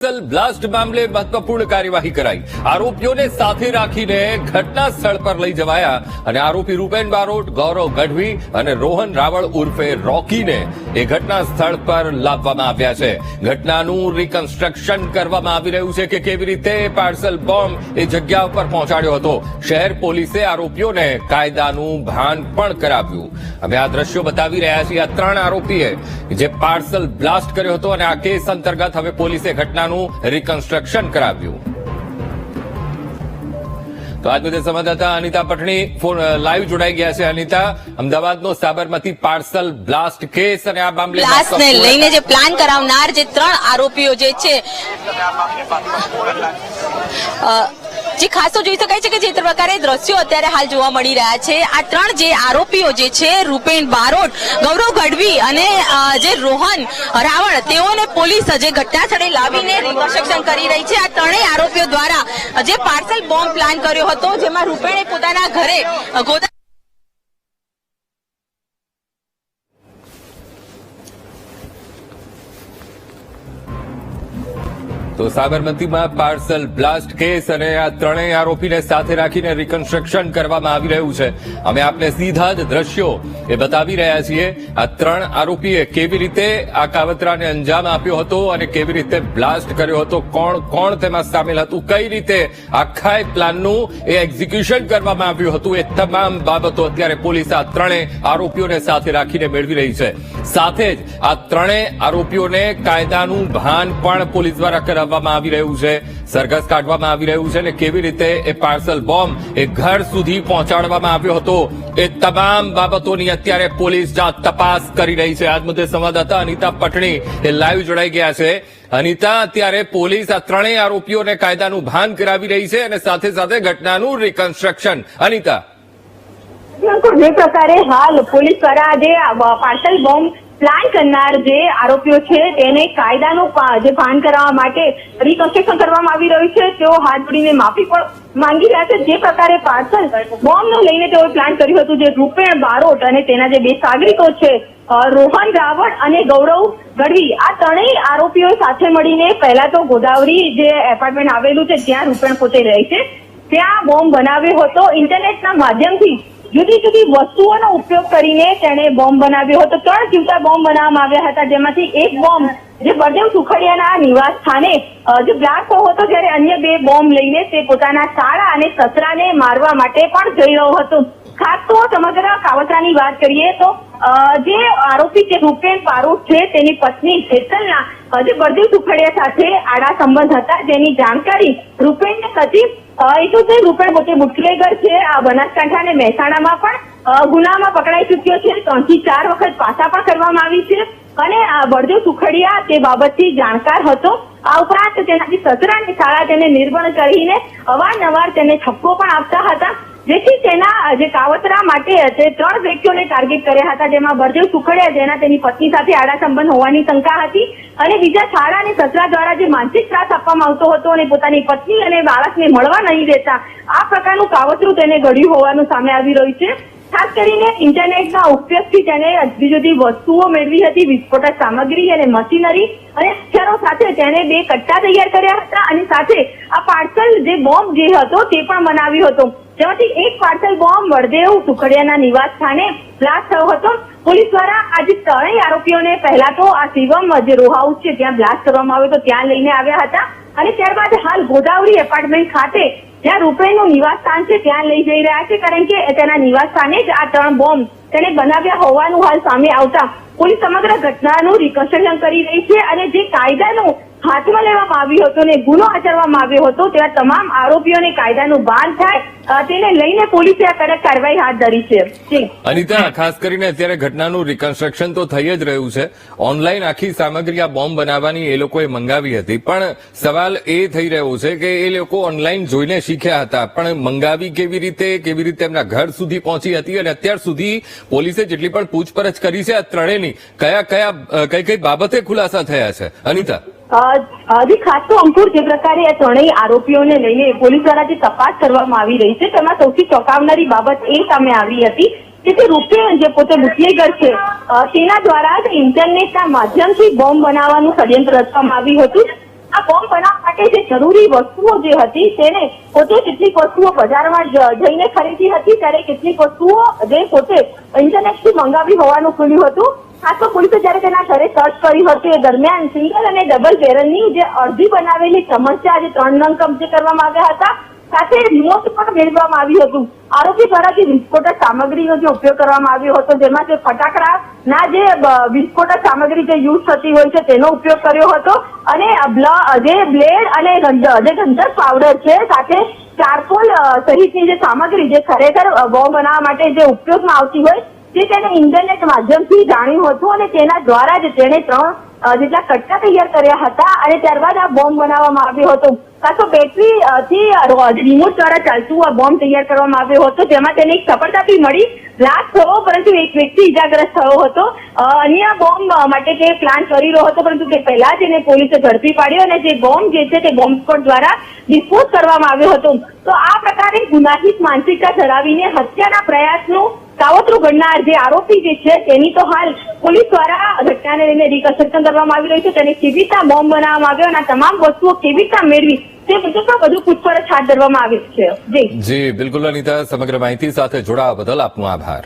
Blast મામલે મહત્વપૂર્ણ કાર્યવાહી કરાઈ. આરોપીઓને સાથે રાખીને ઘટના સ્થળ પર લઈ જવાયા અને આરોપી રૂપેન બારોટ, ગૌરવ ગઢવી અને રોહન રાવળ ઉર્ફે રોકીને એ ઘટના સ્થળ પર લાવવામાં આવ્યા છે. ઘટનાનું રિકન્સ્ટ્રક્શન કરવામાં આવી રહ્યું છે કે કેવી રીતે પાર્સલ બોમ્બ એ જગ્યા ઉપર પહોંચાડ્યો હતો. શહેર પોલીસે આરોપીઓને કાયદાનું ભાન પણ કરાવ્યું. અમે આ દ્રશ્યો બતાવી રહ્યા છીએ. આ ત્રણ આરોપીએ જે પાર્સલ બ્લાસ્ટ કર્યો હતો અને આ કેસ અંતર્ગત હવે પોલીસે ઘટનાનું રિકન્સ્ટ્રક્શન કરાવ્યું. તો આજ મુદ્દે સંવાદદાતા અનિતા પટણી ફોન લાઈવ જોડાઈ ગયા છે. અનિતા અમદાવાદનો સાબરમતી પાર્સલ બ્લાસ્ટ કેસ અને આ મામલે બ્લાસ્ટને લઈને જે પ્લાન કરાવનાર જે ત્રણ આરોપીઓ જે છે જે, ખાસ જોઈ શકાય છે કે જે પ્રકારે દ્રશ્યો અત્યારે હાલ જોવા મળી રહ્યા છે. આ ત્રણ જે આરોપીઓ જે છે રૂપેન બારોટ, ગૌરવ ગઢવી અને જે રોહન રાવણ તેઓને પોલીસ જે ઘટના સ્થળે લાવીને રિકન્સ્ટ્રક્શન કરી રહી છે. આ ત્રણેય આરોપીઓ દ્વારા જે પાર્સલ બોમ્બ પ્લાન કર્યો હતો, જેમાં રૂપેણે પોતાના ઘરે ગોદા તો સાબરમતીમાં પાર્સલ બ્લાસ્ટ કેસ અને આ ત્રણેય આરોપીને સાથે રાખીને રિકન્સ્ટ્રક્શન કરવામાં આવી રહ્યું છે. અમે આપને સીધા જ દ્રશ્યો એ બતાવી રહ્યા છીએ. આ ત્રણ આરોપીએ કેવી રીતે આ કાવતરાને અંજામ આપ્યો હતો અને કેવી રીતે બ્લાસ્ટ કર્યો હતો, કોણ કોણ તેમાં સામેલ હતું, કઈ રીતે આખા પ્લાનનું એ એક્ઝિક્યુશન કરવામાં આવ્યું હતું, એ તમામ બાબતો અત્યારે પોલીસ આ ત્રણેય આરોપીઓને સાથે રાખીને મેળવી રહી છે. સાથે જ આ ત્રણેય આરોપીઓને કાયદાનું ભાન પણ પોલીસ દ્વારા કરાવવામાં આવી રહ્યું છે. સરઘસ કાઢવામાં આવી રહ્યું છે અને કેવી રીતે એ પાર્સલ બોમ્બ એ ઘર સુધી પહોંચાડવામાં આવ્યો હતો. એ તમામ બાબતોની અત્યારે પોલીસ જાત તપાસ કરી રહી છે. આજ મુદ્દે સંવાદદાતા અનિતા પટણી એ લાઈવ જોડાઈ ગયા છે. અનિતા, અત્યારે પોલીસ આ ત્રણેય આરોપીઓને કાયદાનું ભાન કરાવી રહી છે અને સાથે સાથે ઘટનાનું રિકન્સ્ટ્રક્શન અનિતા. જે પ્રકારે હાલ પોલીસ દ્વારા આજે પાર્સલ બોમ્બ પ્લાન કરનાર જે આરોપીઓ છે, તેને કાયદાનું જે ભાન કરાવવા માટે રિકન્સ્ટ્રક્શન કરવામાં આવી રહ્યું છે. તેઓ હાથ જોડીને માફી પણ માંગી રહ્યા છે. જે પ્રકારે પાર્સલ બોમ્બનું લઈને તેઓએ પ્લાન કર્યું હતું, જે રૂપેણ બારોટ અને તેના જે બે સાગરિકો છે રોહન રાવળ અને ગૌરવ ગઢવી, આ ત્રણેય આરોપીઓ સાથે મળીને પહેલા તો ગોદાવરી જે એપાર્ટમેન્ટ આવેલું છે, ત્યાં રૂપેણ પોતે રહે છે. ત્યાં બોમ્બ બનાવ્યો હતો. ઇન્ટરનેટના માધ્યમથી જુદી જુદી વસ્તુઓનો ઉપયોગ કરીને તેણે બોમ્બ બનાવ્યો હતો. ત્રણ જીવતા બોમ્બ બનાવવામાં આવ્યા હતા, જેમાંથી એક બોમ્બ જે બળદેવ સુખડિયાના નિવાસ સ્થાને જે બ્લાસ્ટ હતો જ્યારે અન્ય બે બોમ્બ લઈને તે પોતાના શાળા અને સસરાને મારવા માટે પણ જઈ રહ્યો હતો. ખાસ તો સમગ્ર કાવતરાની વાત કરીએ તો જે આરોપી જે રૂપેન પારૂખ છે, તેની પત્ની જેતલના જે બળદેવ સુખડિયા સાથે આડા સંબંધ હતા, જેની જાણકારી રૂપેનને સચિવ તો તે રૂપેણ પોતે બુટલેગર છે. આ બનાસકાંઠા અને મહેસાણામાં પણ ગુનામાં પકડાઈ ચુક્યો છે. ત્રણથી ચાર વખત પાછા પણ કરવામાં આવી છે. અને બળદેવ સુખડિયા તે બાબતથી જાણકાર હતો. આ ઉપરાંત તેનાથી સસરાની શાળા તેને નિર્બળ કરીને અવારનવાર તેને છપ્પો પણ આપતા હતા. જેથી તેના, જે કાવતરા માટે તે ત્રણ વ્યક્તિઓને ટાર્ગેટ કર્યા હતા, જેમાં બળદેવ સુખડિયા, જેના તેની પત્ની સાથે આડા સંબંધ હોવાની શંકા હતી અને બીજા શાળા અને સસરા દ્વારા જે માનસિક ત્રાસ આપવામાં આવતો હતો અને પોતાની પત્ની અને બાળકને મળવા નહીં દેતા, આ પ્રકારનું કાવતરું તેને ઘડ્યું હોવાનું સામે આવી રહ્યું છે. ખાસ કરીને ઇન્ટરનેટના ઉપયોગથી તેને જુદી જુદી વસ્તુઓ મેળવી હતી, વિસ્ફોટક સામગ્રી અને મશીનરી અને હથિયારો સાથે તેને બે કટ્ટા તૈયાર કર્યા હતા અને સાથે આ પાર્સલ જે બોમ્બ જે હતો તે પણ બનાવ્યો હતો. જેમાંથી એક પાર્સલ બોમ્બ વડદેવ સુખડિયાના નિવાસ સ્થાને બ્લાસ્ટ થયો હતો. પોલીસ દ્વારા આજે ત્રણેય આરોપીઓને પહેલા તો આ શિવમ જે રો હાઉસ છે ત્યાં બ્લાસ્ટ કરવામાં આવ્યો તો ત્યાં લઈને આવ્યા હતા અને ત્યારબાદ હાલ ગોદાવરી એપાર્ટમેન્ટ ખાતે જ્યાં રૂપેનું નિવાસ સ્થાન છે ત્યાં લઈ જઈ રહ્યા છે. કારણ કે તેના નિવાસ સ્થાને જ આ ત્રણ બોમ્બ તેને બનાવ્યા હોવાનું હાલ સામે આવતા પોલીસ સમગ્ર ઘટનાનું રિકન્સ્ટ્રક્શન કરી રહી છે અને જે કાયદાનું હાથમાં લેવામાં આવ્યું હતું અને ગુનો આચરવામાં આવ્યો હતો, તેવા તમામ આરોપીઓને કાયદાનું ભાન થાય તેને લઈને પોલીસે આ કડક કાર્યવાહી હાથ ધરી છે. અનિતા, ખાસ કરીને અત્યારે ઘટનાનું રિકન્સ્ટ્રક્શન તો થઈ જ રહ્યું છે. ઓનલાઈન આખી સામગ્રી આ બોમ્બ બનાવવાની એ લોકોએ મંગાવી હતી. પણ સવાલ એ થઈ રહ્યો છે કે એ લોકો ઓનલાઈન જોઈને શીખ્યા હતા. પણ મંગાવી કેવી રીતે કેવી રીતે એમના ઘર સુધી પહોંચી હતી અને અત્યાર સુધી પોલીસે જેટલી પણ પૂછપરછ કરી છે આ ત્રણેયની કયા કયા કઈ કઈ બાબતે ખુલાસા થયા છે? અનિતા. અ, ખાસ તો અંકુર જે પ્રકારે આ ત્રણેય આરોપીઓને લઈને પોલીસ દ્વારા જે તપાસ કરવામાં આવી રહી છે તેમાં સૌથી ચોંકાવનારી બાબત એ સામે આવી હતી કે તે રૂપિયા જે પોતે બુટલેગર છે તેના દ્વારા જ ઇન્ટરનેટના માધ્યમથી બોમ્બ બનાવવાનું ષડયંત્ર રચવામાં આવ્યું હતું. આ ફોર્મ બનાવવા માટે જે જરૂરી વસ્તુઓ જે હતી તેને પોતે કેટલીક વસ્તુઓ બજારમાં જઈને ખરીદી હતી, ત્યારે કેટલીક વસ્તુઓ જે પોતે ઇન્ટરનેટથી મંગાવી હોવાનું ખુલ્યું હતું. ખાસ તો પોલીસે જયારે તેના ઘરે સર્ચ કરી હતી એ દરમિયાન સિંગલ અને ડબલ બેરલની જે અડધી બનાવેલી સમસ્યા જે ત્રણ નંગ કબજે કરવામાં આવ્યા હતા, સાથે નોટ પણ મેળવવામાં આવ્યું હતું. આરોપી દ્વારા જે વિસ્ફોટક સામગ્રીનો જે ઉપયોગ કરવામાં આવ્યો હતો, જેમાં જે ફટાકડા ના જે વિસ્ફોટક સામગ્રી જે યુઝ થતી હોય છે, તેનો ઉપયોગ કર્યો હતો. અને જે બ્લેડ અને જે ગંધક પાવડર છે, સાથે ચારકોલ સહિતની જે સામગ્રી જે ખરેખર બોમ્બ બનાવવા માટે જે ઉપયોગમાં આવતી હોય તે તેને ઇન્ટરનેટ માધ્યમથી જાણ્યું હતું અને તેના દ્વારા જ તેણે ત્રણ જેટલા કટકા તૈયાર કર્યા હતા અને ત્યારબાદ આ બોમ્બ બનાવવામાં આવ્યો હતો. કાં તો બેટરી થી રિમોટ દ્વારા ચાલતું આ બોમ્બ તૈયાર કરવામાં આવ્યો હતો, જેમાં તેને એક સફળતાથી મળી બ્લાસ્ટ થયો, પરંતુ એક વ્યક્તિ ઇજાગ્રસ્ત થયો હતો. અન્ય બોમ્બ માટે તે પ્લાન કરી રહ્યો હતો, પરંતુ તે પહેલા જ એને પોલીસે ઝડપી પાડ્યો અને જે બોમ્બ જે છે તે બોમ્બ સ્કોડ દ્વારા ડિસ્પોઝ કરવામાં આવ્યો હતો. તો આ પ્રકારે ગુનાહિત માનસિકતા ધરાવીને હત્યાના પ્રયાસનું કાવતરું ઘડનાર જે આરોપી જે છે તેની તો હાલ પોલીસ દ્વારા ઘટનાને લઈને રિકન્સ્ટ્રક્શન કરવામાં આવી રહ્યું છે. તેને કેવી રીતના બોમ્બ બનાવવામાં આવ્યો અને તમામ વસ્તુઓ કેવી રીતના મેળવી તે મુજબમાં વધુ પૂછપરછ હાથ ધરવામાં આવી છે. જી. જી, બિલકુલ અનિતા, સમગ્ર માહિતી સાથે જોડાવા બદલ આપનો આભાર.